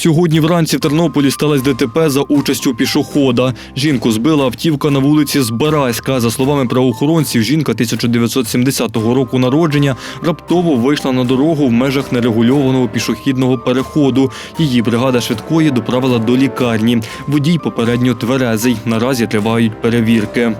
Сьогодні вранці в Тернополі сталося ДТП за участю пішохода. Жінку збила автівка на вулиці Збаразька. За словами правоохоронців, жінка 1970 року народження раптово вийшла на дорогу в межах нерегульованого пішохідного переходу. Її бригада швидкої доправила до лікарні. Водій попередньо тверезий. Наразі тривають перевірки.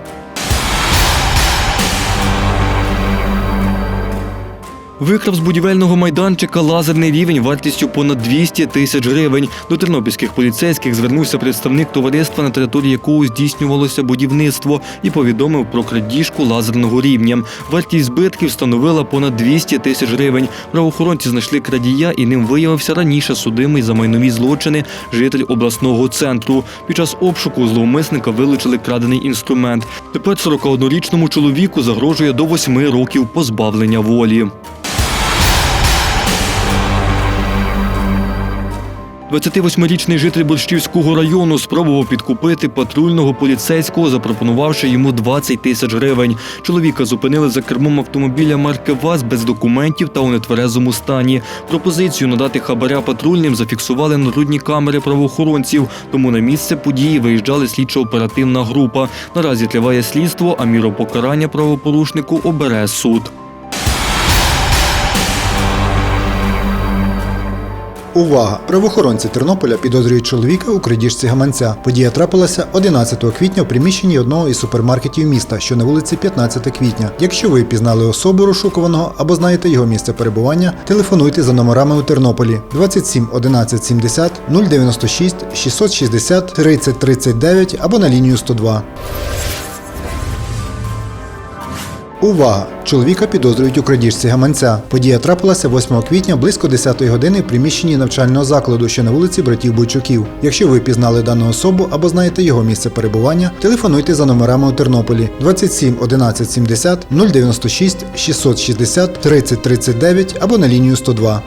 Викрав з будівельного майданчика лазерний рівень вартістю понад 200 тисяч гривень. До тернопільських поліцейських звернувся представник товариства, на території якого здійснювалося будівництво, і повідомив про крадіжку лазерного рівня. Вартість збитків становила понад 200 тисяч гривень. Правоохоронці знайшли крадія, і ним виявився раніше судимий за майнові злочини житель обласного центру. Під час обшуку зловмисника вилучили крадений інструмент. Тепер 41-річному чоловіку загрожує до 8 років позбавлення волі. 28-річний житель Борщівського району спробував підкупити патрульного поліцейського, запропонувавши йому 20 тисяч гривень. Чоловіка зупинили за кермом автомобіля марки ВАЗ без документів та у нетверезому стані. Пропозицію надати хабаря патрульним зафіксували народні камери правоохоронців. Тому на місце події виїжджали слідчо-оперативна група. Наразі триває слідство, а міру покарання правопорушнику обере суд. Увага! Правоохоронці Тернополя підозрюють чоловіка у крадіжці гаманця. Подія трапилася 11 квітня у приміщенні одного із супермаркетів міста, що на вулиці 15 квітня. Якщо ви пізнали особу розшукуваного або знаєте його місце перебування, телефонуйте за номерами у Тернополі 27 11 70 096 660 30 39 або на лінію 102. Увага! Чоловіка підозрюють у крадіжці гаманця. Подія трапилася 8 квітня близько 10 години в приміщенні навчального закладу, що на вулиці братів Бойчуків. Якщо ви пізнали дану особу або знаєте його місце перебування, телефонуйте за номерами у Тернополі 27 11 70 096 660 30 39 або на лінію 102.